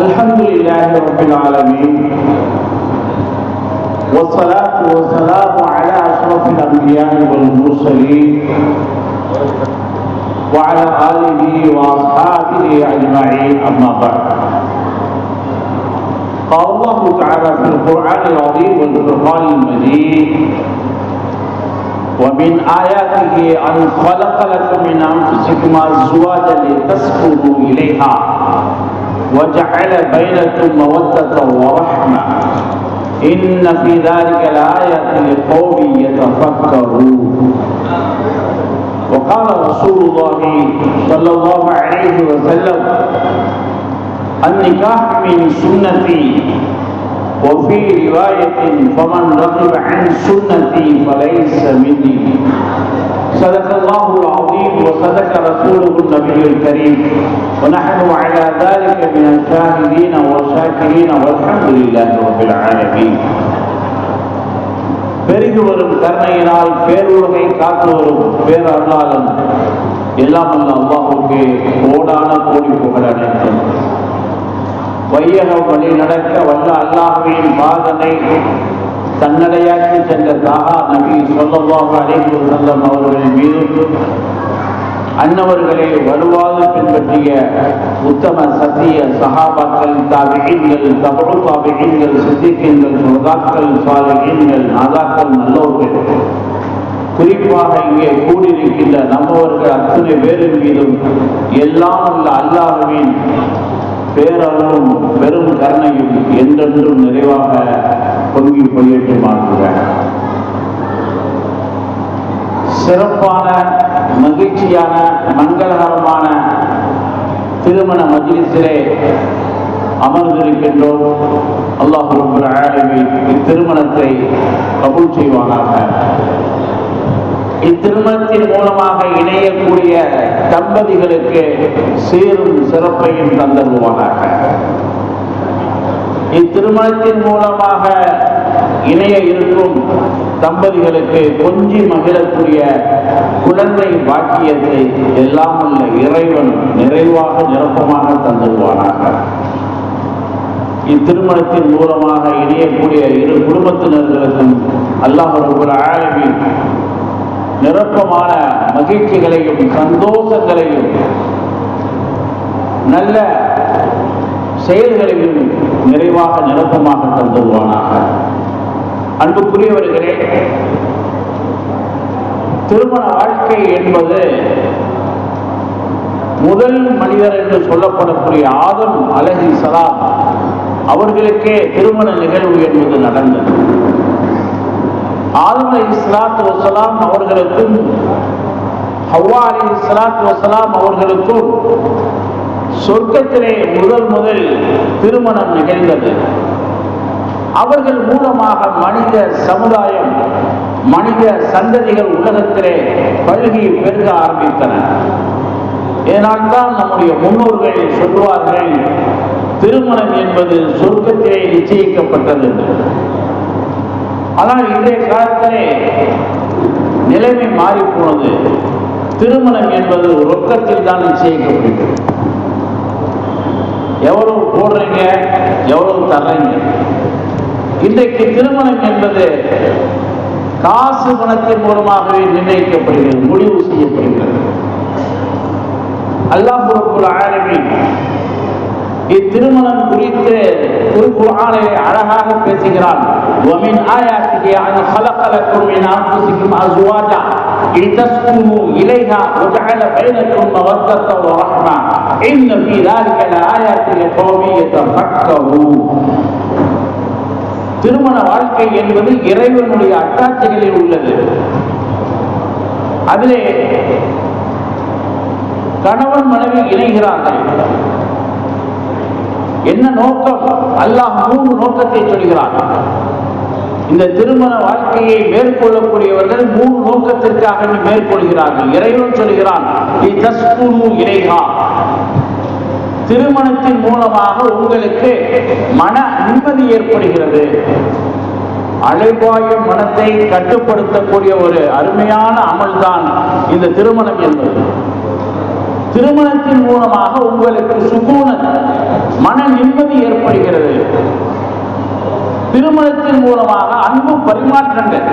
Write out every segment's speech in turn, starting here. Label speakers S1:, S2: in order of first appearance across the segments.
S1: الحمد لله رب العالمين والصلاة والسلام على أشرف الأنبياء والمرسلين وعلى آله وأصحابه أجمعين أما بعد. قال الله تعالى في القرآن العظيم والفرقان المجيد ومن آياته أن خلق لكم من أنفسكم أزواجا لتسكنوا إليها. وجعل بينكم مودة ورحمة. إن في ذلك لآية لقوم يتفكرون. وقال رسول الله صلى الله عليه وسلم النكاح من سنتي وفي رواية فمن رغب عن سنتي فليس مني. صدق الله العظيم وصدق رسوله النبي الكريم ونحن على ذلك من الشاهدين والشاكرين والحمد لله رب العالمين பெருகி வரும் கருணையினால் பேருலகை காத்து வரும் பேரருளாளன் எல்லாம் அல்ல அல்லாஹுக்கு கோடான கோடி புகழ் அனைத்தும் வையகம் வழி நடக்க வல்ல அல்லாஹுவின் பாதனை தன்னடையாக்கி சென்ற தாகா நபி சொல்லவாக அழைத்து செல்லம் அவர்களின் மீது அன்னவர்களை வருவாது பின்பற்றிய உத்தம சத்திய சகாபாக்கள் தாவிகள் தபடு தாவிகள் சித்திகங்கள் சுதாக்கள் சாலைகள் நாதாக்கள் நல்லவர்கள். குறிப்பாக இங்கே கூடியிருக்கின்ற நம்மவர்கள் அத்தனை பேரின் மீதும் எல்லாம் உள்ள அல்லாஹுவின் பேரலும் பெரும் கருணையும் என்றென்றும் நிறைவாக பொங்கி பொய்யட்டுமாக்குக சிறப்பான மகிழ்ச்சியான மங்களகரமான திருமண மஜ்லிஸிலே அமர்ந்திருக்கின்றோம். அல்லாஹ் ரப்பல் ஆலமீன் இத்திருமணத்தை கபூல் செய்வானாக. இத்திருமணத்தின் மூலமாக இணையக்கூடிய தம்பதிகளுக்கு சீரும் சிறப்பையும் தந்தருவானாக. இத்திருமணத்தின் மூலமாக இணைய இருக்கும் தம்பதிகளுக்கு கொஞ்சி மகிழக்கூடிய குழந்தை பாக்கியத்தை எல்லாம் உள்ள இறைவன் நிறைவாக நிரப்பமாக தந்துடுவானாக இத்திருமணத்தின் மூலமாக இணையக்கூடிய இரு குடும்பத்தினர்களுக்கும் அல்லாஹ் ஒரு ஆழவில் நிரப்பமான மகிழ்ச்சிகளையும் சந்தோஷங்களையும் நல்ல செயல்களையும் நிறைவாக நிரப்பமாக தந்துடுவானாக அன்புக்குரியவர்களே திருமண வாழ்க்கை என்பது முதல் மனிதர் என்று சொல்லப்படக்கூடிய ஆதம் அலஹி சலாம் அவர்களுக்கே திருமண நிகழ்வு என்பது நடந்தது. ஆதம் இஸ்லாத்து வசலாம் அவர்களுக்கும் ஹவ்வா அலி இஸ்லாத்து வசலாம் அவர்களுக்கும் சொர்க்கத்திலே முதல் முதல் திருமணம் நிகழ்ந்தது அவர்கள் மூலமாக மனித சமுதாயம் மனித சந்ததிகள் உலகத்திலே பழுகி பெருக ஆரம்பித்தன இதனால்தான் நம்முடைய முன்னோர்கள் சொல்வார்கள் திருமணம் என்பது சொர்க்கத்திலே நிச்சயிக்கப்பட்டது என்று. ஆனால் இன்றைய காலத்திலே நிலைமை மாறி போனது திருமணம் என்பது ரொக்கத்தில் தான் நிச்சயிக்கப்படுகிறது. எவ்வளவு போடுறீங்க எவ்வளவு தர்றீங்க? இன்றைக்கு திருமணம் என்பது காசு பணத்தின் மூலமாகவே நிர்ணயிக்கப்படுகிறது முடிவு செய்யப்படுகிறது. அல்லாஹ் ஆரம்பி இத்திருமணம் குறித்து திருக்குர்ஆனை அழகாக பேசுகிறான் ومن آياته أن خلق لكم من أنفسكم أزواجا لتسكنوا إليها وجعل بينكم مودة ورحمة إن في ذلك لآيات لقوم يتفكرون திருமண வாழ்க்கை என்பது இறைவனுடைய அட்டாட்சிகளில் உள்ளது அதிலே கணவன் மனைவி இணைகிறார்கள் என்ன நோக்கம்? அல்லாஹ் மூன்று நோக்கத்தை சொல்கிறான். இந்த திருமண வாழ்க்கையை மேற்கொள்ளக்கூடியவர்கள் மூணு நோக்கத்திற்காக மேற்கொள்கிறார்கள். இறைவன் சொல்கிறான் இறைகா திருமணத்தின் மூலமாக உங்களுக்கு மன நிம்மதி ஏற்படுகிறது. அழைவாயும் மனத்தை கட்டுப்படுத்தக்கூடிய ஒரு அருமையான அமல்தான் இந்த திருமணம் என்பது. திருமணத்தின் மூலமாக உங்களுக்கு சுகூன மன நிம்மதி ஏற்படுகிறது. திருமணத்தின் மூலமாக அன்பு பரிமாற்றங்கள்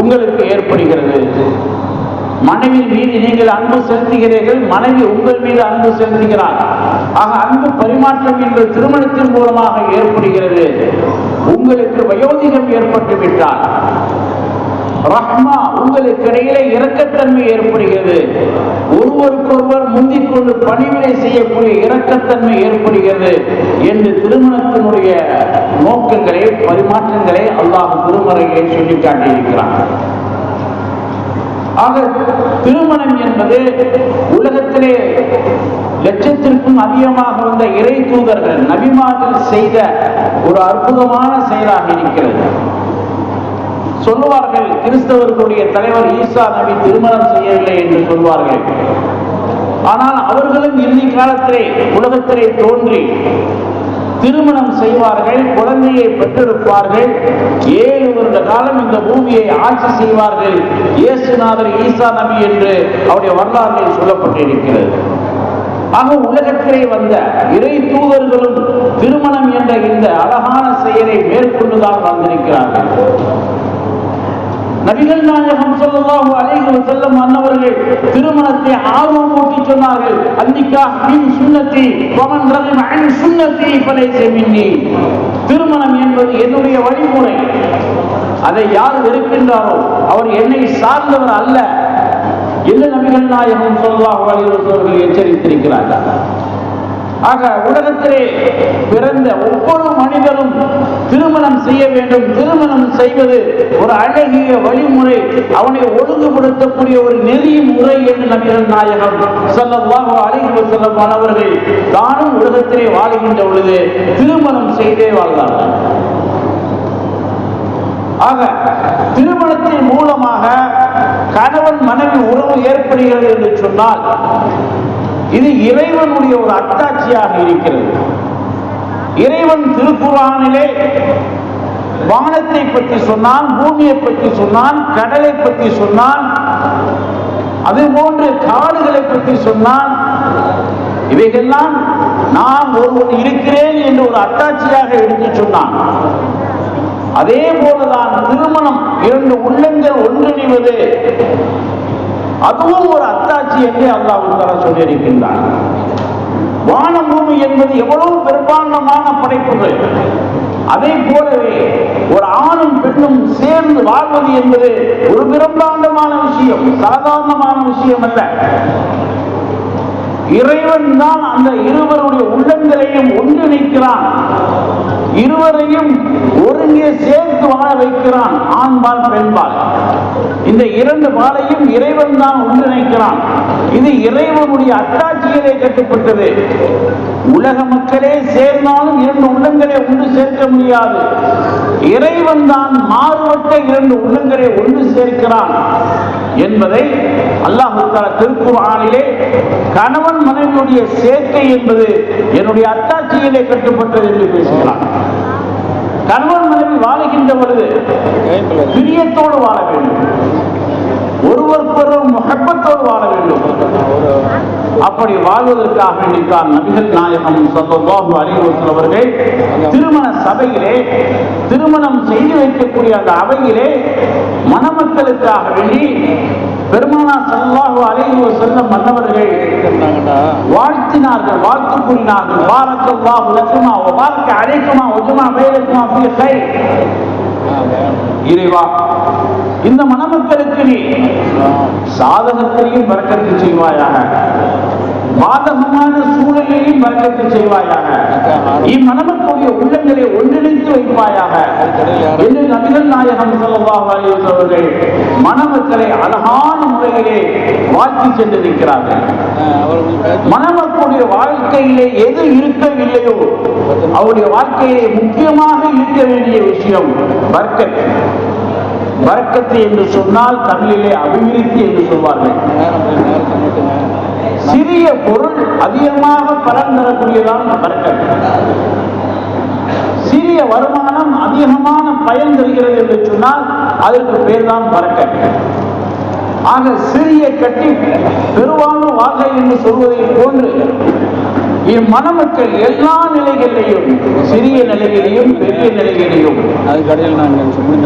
S1: உங்களுக்கு ஏற்படுகிறது. மனைவி மீது நீங்கள் அன்பு செலுத்துகிறீர்கள் மனைவி உங்கள் மீது அன்பு செலுத்துகிறார். ஆக அன்பு பரிமாற்றம் என்று திருமணத்தின் மூலமாக ஏற்படுகிறது. உங்களுக்கு வயோதிகம் ஏற்பட்டு விட்டால் ரஹ்மா உங்களுக்கு இடையிலே இரக்கத்தன்மை ஏற்படுகிறது. ஒருவருக்கொருவர் முந்திக் கொண்டு பணிவிடை செய்யக்கூடிய இரக்கத்தன்மை ஏற்படுகிறது என்று திருமணத்தினுடைய நோக்கங்களை பரிமாற்றங்களை அல்லாஹ் திருமறையை சொல்லி காட்டியிருக்கிறான். ஆக திருமணம் என்பது உலகத்திலே லட்சத்திற்கும் அதிகமாக வந்த இறை தூதர்கள் நபிமார்கள் செய்த ஒரு அற்புதமான செயலாக இருக்கிறது. சொல்லுவார்கள் கிறிஸ்தவர்களுடைய தலைவர் ஈசா நபி திருமணம் செய்யவில்லை என்று சொல்வார்கள். ஆனால் அவர்களும் இறுதி காலத்திலே உலகத்திலே தோன்றி திருமணம் செய்வார்கள் குழந்தையை பெற்றெடுப்பார்கள் ஏழு வருட காலம் இந்த பூமியை ஆட்சி செய்வார்கள் இயேசுநாதர் ஈசா நபி என்று அவருடைய வரலாற்றில் சொல்லப்பட்டிருக்கிறது. ஆக உலகத்திலே வந்த இறை தூதர்களும் திருமணம் என்ற இந்த அழகான செயலை மேற்கொண்டுதான் வந்திருக்கிறார்கள் நபிகள் நாயகம் சொல்லலாம் அலைகள் செல்லும் அன்னவர்கள் திருமணத்தை ஆர்வம் ஊட்டி சொன்னார்கள். அன்னிக்கா மின் சுன்னத்தி பவன் ரவி மகன் சுன்னத்தி ஃபலைஸ செமின்னி திருமணம் என்பது என்னுடைய வழிமுறை. அதை யார் வெறுக்கின்றாரோ அவர் என்னை சார்ந்தவர் அல்ல. என்ன நபிகள் நாயகம் சொல்லலாம் அலைகள் எச்சரித்திருக்கிறார்கள்? ஆக உலகத்திலே பிறந்த ஒவ்வொரு மனிதனும் திருமணம் செய்ய வேண்டும். திருமணம் செய்வது ஒரு அழகிய வழிமுறை. அவனை ஒழுங்குபடுத்தக்கூடிய ஒரு நெறி முறை என்று நபிகள் நாயகம் சொல்லவாக அலைஹி சொல்லமானவர்கள் தானும் உலகத்திலே வாழ்கின்ற பொழுது திருமணம் செய்தே வாழ்ந்தார்கள் ஆக திருமணத்தின் மூலமாக கணவன் மனைவி உறவு ஏற்படுகிறது என்று சொன்னால் இது இறைவனுடைய ஒரு அத்தாட்சியாக இருக்கிறது. இறைவன் திருக்குறானிலே வானத்தை பற்றி சொன்னான் பூமியை பற்றி சொன்னான் கடலை பற்றி சொன்னான் அதே போன்று காடுகளை பற்றி சொன்னான். இவைகள்லாம் நான் ஒருவன் இருக்கிறேன் என்று ஒரு அட்டாட்சியாக எடுத்து சொன்னான். அதே போலதான் திருமணம் இரண்டு உள்ளங்கள் ஒன்றிணைவது. அதுவும் ஒரு அத்தாட்சி என்று அல்லாஹ் சொல்லியிருக்கின்றான். வான பூமி என்பது எவ்வளவு பெரும்பான்மையான படைப்புகள். அதே போலவே ஒரு ஆணும் பெண்ணும் சேர்ந்து வாழ்வது என்பது ஒரு பிரம்மாண்டமான விஷயம் சாதாரணமான விஷயம் அல்ல. இறைவன் தான் அந்த இருவருடைய உள்ளங்களையும் ஒன்றிணைக்கிறான். இருவரையும் ஒருங்கே சேர்த்து வாழ வைக்கிறான் ஆண்பால் பெண்பால் இந்த இரண்டு மாலையும் இறைவன் தான் ஒன்றிணைக்கிறான். இது இறைவனுடைய அத்தாட்சியிலே கட்டுப்பட்டது. உலக மக்களே சேர்ந்தாலும் இரண்டு உள்ளங்களை ஒன்று சேர்க்க முடியாது. இறைவன் தான் மாறுபட்ட இரண்டு உள்ளங்களை ஒன்று சேர்க்கிறான் என்பதை அல்லாஹு தஆலா திருக்குர்ஆனிலே கணவன் மனைவியுடைய சேர்க்கை என்பது என்னுடைய அத்தாட்சியிலே கட்டுப்பட்டது என்று பேசுகிறான். கணவன் மனைவி வாழுகின்ற பொழுது பிரியத்தோடு வாழ வேண்டும். ஒருவருக்கொரு முகப்பத்தோடு வாழ வேண்டும். அப்படி வாழ்வதற்காக வேண்டித்தான் நபிகள் நாயகம் ஸல்லல்லாஹு அறிவுறுத்தல் அவர்கள். திருமண சபையிலே திருமணம் செய்து வைக்கக்கூடிய அந்த அவையிலே மணமக்களுக்காக வேண்டி பெருமானா ஸல்லல்லாஹு அலைஹி வஸல்லம் மன்னவர்கள் வாழ்த்தினார்கள் வாழ்த்து கூறினார்கள். பாரக்கல்லாஹு லக்குமா வ பாரக்க அலைக்குமா வ ஜமா பைனக்குமா ஃபீ கைர் இறைவா இந்த மணமக்களுக்கு நீ சாதகத்திலையும் பறக்கத்து செய்வாயாக. பாதகமான சூழலையும் பறக்கத்து செய்வாயாக. இம்மணமக்களுடைய உள்ளங்களை ஒன்றிணைத்து வைப்பாயாக. என்று நபிகள் நாயகம் அவர்கள் மணமக்களை அழகான முறையிலே வாழ்த்தி சென்றிருக்கிறார்கள். மணமக்களுடைய வாழ்க்கையிலே எது இருக்கவில்லையோ அவருடைய வாழ்க்கையிலே முக்கியமாக இருக்க வேண்டிய விஷயம் பர்க்கத் பர்க்கத்து என்று சொன்னால் தமிழிலே அபிவிருத்தி என்று சொல்வார்கள். சிறிய பொருள் அதிகமாக பலன் பர்க்கத் சிறிய வருமானம் அதிகமான பயன் தருகிறது என்று சொன்னால் அதற்கு பேர் தான் பறக்கத் ஆக சிறிய கட்டி பெருவாழ்வு வாழ்க என்று சொல்வதை போன்று இம்மணமக்கள் எல்லா நிலைகளிலையும் சிறிய நிலையிலையும் பெரிய நிலையிலையும்
S2: அது கடையில் நான்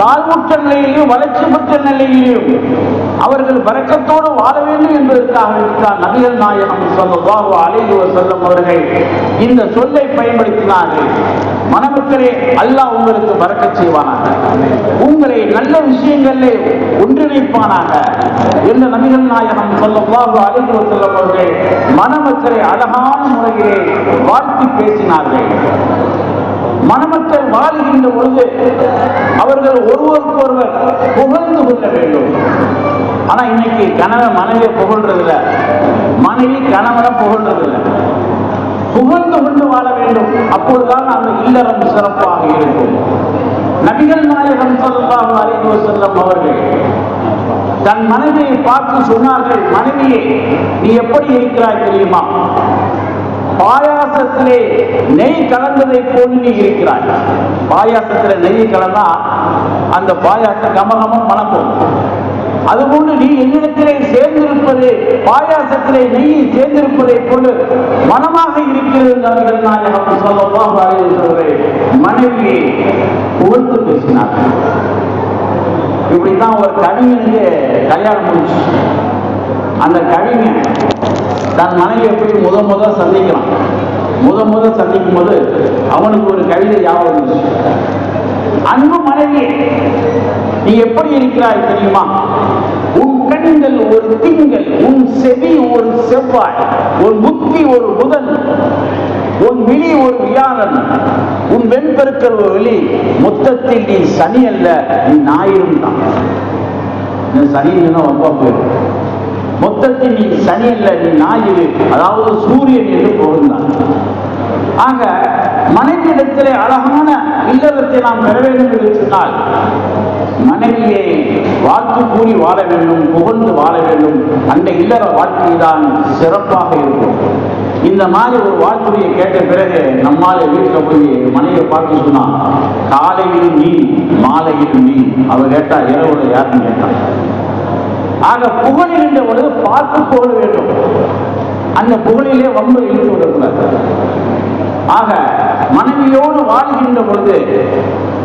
S1: தாழ்வுற்ற நிலையிலும் வளர்ச்சி பெற்ற நிலையிலும் அவர்கள் வரக்கத்தோடு வாழ வேண்டும் என்பதற்காக தான் நபிகள் நாயகம் ஸல்லல்லாஹு அலைஹி வஸல்லம் அவர்கள் இந்த சொல்லை பயன்படுத்தினார்கள். மணமக்களே அல்லாஹ் உங்களுக்கு வறக்க செய்வானாக. உங்களை நல்ல விஷயங்களிலே ஒன்றிணைப்பானாக. என்று நபிகள் நாயகம் ஸல்லல்லாஹு அலைஹி வஸல்லம் அவர்கள் மணமக்களை அழகான முறையிலே வாழ்த்தி பேசினார்கள். மணமக்கள் வாழ்கின்ற பொழுது அவர்கள் ஒருவருக்கு ஒருவர் புகழ்ந்து கொள்ள வேண்டும். ஆனா இன்னைக்கு கணவன் மனைவியை புகழ்றதில்ல. மனைவி கணவனை புகழ்றதில்ல. புகழ்ந்து கொண்டு வாழ வேண்டும். அப்பொழுதுதான் அந்த இல்லறம் சிறப்பாக இருக்கும். நபிகள் நாயகம் ஸல்லல்லாஹு அலைஹி செல்லும் அவர்கள் தன் மனைவியை பார்த்து சொன்னார்கள் மனைவியை நீ எப்படி இருக்கிறாய் தெரியுமா? பாயாசத்திலே நெய் கலந்ததை போல் நீ இருக்கிறாய். பாயாசத்திலே நெய் கலந்தா அந்த பாயாசம் கமகமும் மணக்கும் அதுபோன்று நீ என்னிடத்திலே சேர்ந்திருப்பது பாயாசத்திலே நெய் சேர்ந்திருப்பதை போன்று மனமாக இருக்கிறது என்றார்கள் நான் எனக்கு அலைஹி வஸல்லம் மனைவி புகழ்ந்து பேசினார்கள் இப்படித்தான் ஒரு கவிஞனுக்கு கல்யாணம் முடிச்சு அந்த கவிஞன் தன் மனைவி எப்படி முத முத சந்திக்கலாம் முத முத சந்திக்கும் போது அவனுக்கு ஒரு கவிதை யாவது இருந்துச்சு. அன்பு மனைவி நீ எப்படி இருக்கிறாய் தெரியுமா? கண்கள் ஒரு திங்கள் உன் செவி ஒரு செவ்வாய் உன் புத்தி ஒரு புதன் உன் விழி ஒரு வியாழன் உன் வெண்பெருக்கல் ஒரு வெளி மொத்தத்தில் நீ சனி அல்ல நீ ஞாயிறும் தான். இந்த ரொம்ப போயிடும். மொத்தத்தில் நீ சனி அல்ல நீ ஞாயிறு. அதாவது சூரியன் என்று பொருந்தான் ஆக மனைவியிடத்திலே அழகான இல்லறத்தை நாம் பெற வேண்டும் என்று சொன்னால் மனைவியை வாழ்த்து கூறி வாழ வேண்டும் புகழ்ந்து வாழ வேண்டும். அந்த இல்லற வாழ்க்கை தான் சிறப்பாக இருக்கும். இந்த மாதிரி ஒரு வாழ்த்துறையை கேட்ட பிறகு நம்மால வீட்டில் போய் மனைவியை பார்த்து சொன்னா காலையில் நீ மாலையில் நீ அவ கேட்டா இரவுல யாருன்னு கேட்டான் ஆக புகழிருந்த பொழுது பார்த்து போக வேண்டும். அந்த புகழிலே வம்பு இழுத்து விடக்கூடாது. ஆக மனைவியோடு வாழ்கின்ற பொழுது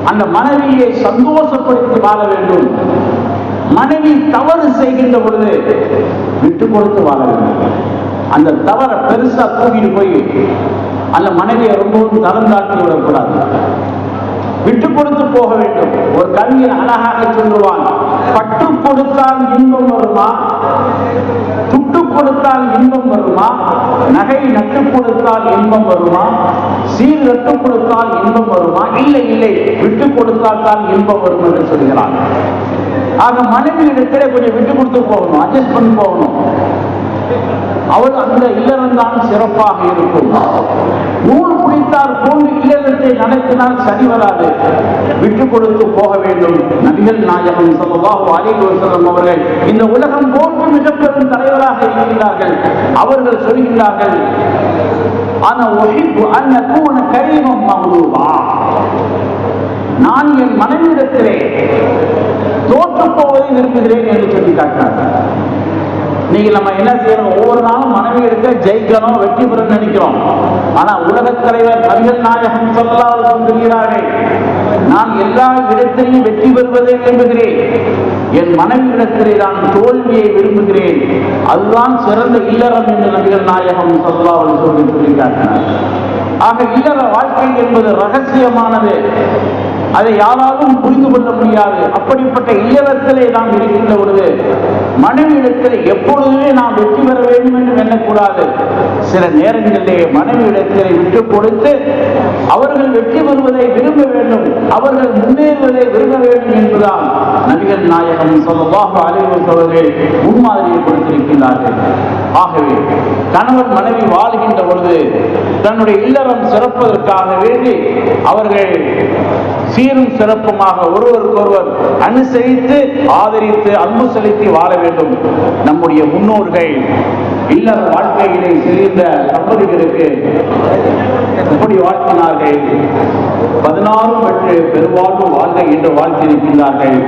S1: அந்த மனைவியை சந்தோஷப்படுத்தி வாழ வேண்டும். மனைவி தவறு செய்கின்ற பொழுது விட்டு கொடுத்து வாழ வேண்டும். அந்த தவறை பெருசா தூக்கிட்டு போய் அந்த மனைவியை ரொம்பவும் தரம் விடக்கூடாது. விட்டு கொடுத்து போக வேண்டும். ஒரு கவிஞன் அழகாக சொல்லுவான் பட்டு கொடுத்தால் இன்பம் வருமா? துட்டு கொடுத்தால் இன்பம் வருமா? நகை நட்டு கொடுத்தால் இன்பம் வருமா? சீர் நட்டு கொடுத்தால் இன்பம் வருமா? இல்லை இல்லை. விட்டு கொடுத்தால் தான் இன்பம் வரும் என்று சொல்கிறார். ஆக மனைவி இடத்துல கொஞ்சம் விட்டு கொடுத்து போகணும் அட்ஜஸ்ட் பண்ணி போகணும். அவள் அந்த இல்லறம்தான் சிறப்பாக இருக்கும். நூல் பிடித்தார் போன்று இல்லறத்தை நடத்தினால் சரி வராது. விட்டு கொடுத்து போக வேண்டும். நபிகள் நாயகம் ஸல்லல்லாஹு அலைஹி அவர்கள் இந்த உலகம் போன்று மிகப்பெரும் தலைவராக இருக்கிறார்கள். அவர்கள் சொல்கிறார்கள் நான் என் மனைவிடத்திலே தோற்று போவதை விரும்புகிறேன் என்று சொல்லி காட்டினார் இன்னைக்கு நம்ம என்ன செய்யறோம்? ஒவ்வொரு நாளும் மனைவி எடுக்க ஜெயிக்கணும் வெற்றி பெறும் நினைக்கிறோம். ஆனா உலகத் தலைவர் நபிகள் நாயகம் சொல்லலாம் சொல்கிறார்கள் நான் எல்லா இடத்திலையும் வெற்றி பெறுவதை விரும்புகிறேன். என் மனைவியிடத்திலே நான் தோல்வியை விரும்புகிறேன். அதுதான் சிறந்த இல்லறம் என்று நபிகள் நாயகம் சொல்லலாம் சொல்லி சொல்லியிருக்கார்கள் ஆக இல்லற வாழ்க்கை என்பது ரகசியமானது. அதை யாராலும் புரிந்து கொள்ள முடியாது. அப்படிப்பட்ட இல்லறத்திலே நாம் இருக்கின்ற பொழுது மனைவியிடத்தில் எப்பொழுதுமே நாம் வெற்றி பெற வேண்டும் என்று எண்ணக்கூடாது. சில நேரங்களிலே மனைவியிடத்தில் விட்டு கொடுத்து அவர்கள் வெற்றி பெறுவதை விரும்ப வேண்டும். அவர்கள் முன்னேறுவதை விரும்ப வேண்டும் என்பதுதான் நபிகள் நாயகம் சொல்லவாக அலைஹி அவர்கள் முன்மாதிரியை கொடுத்திருக்கிறார்கள் ஆகவே கணவன் மனைவி வாழ்கின்ற பொழுது தன்னுடைய இல்லறம் சிறப்பதற்காக வேண்டி அவர்கள் சீரும் சிறப்புமாக ஒருவருக்கொருவர் அனுசரித்து ஆதரித்து அன்பு செலுத்தி வாழ வேண்டும். நம்முடைய முன்னோர்கள் இல்லற வாழ்க்கையிலே செல்கின்ற தம்பதிகளுக்கு எப்படி வாழ்த்தினார்கள். பதினாறு பெற்று பெருவாழ்வு வாழ்க என்று வாழ்த்தியிருக்கின்றார்கள்.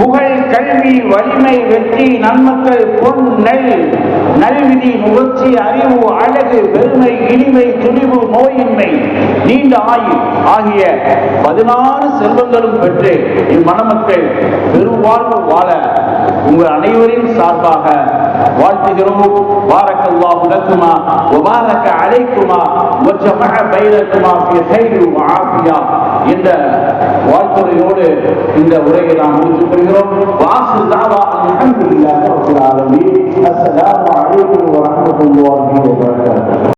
S1: புகழ் கல்வி வலிமை வெற்றி நன்மக்கள் பொன் நெல் நல்விதி நுகர்ச்சி அறிவு அழகு பெருமை இனிமை துணிவு நோயின்மை நீண்ட ஆயுள் ஆகிய பதினாறு செல்வங்களும் பெற்று இம்மணமக்கள் பெருவாழ்வு வாழ உங்கள் அனைவரின் சார்பாக வாழ்த்துகிறோம். பாரக்கல்லாஹு லக்குமா வபாரக அலைக்குமா வஜமஅ பைனக்குமா ஃபி கைரி வஆஃபியா என்ற வாழ்த்துறையோடு இந்த உரையை நாம் முடித்துக் கொள்கிறோம். வாசு தாவா அல்ஹம்துலில்லாஹி ரப்பில் ஆலமீன். அஸ்ஸலாமு அலைக்கும் வரஹ்மத்துல்லாஹி வபரகாத்துஹு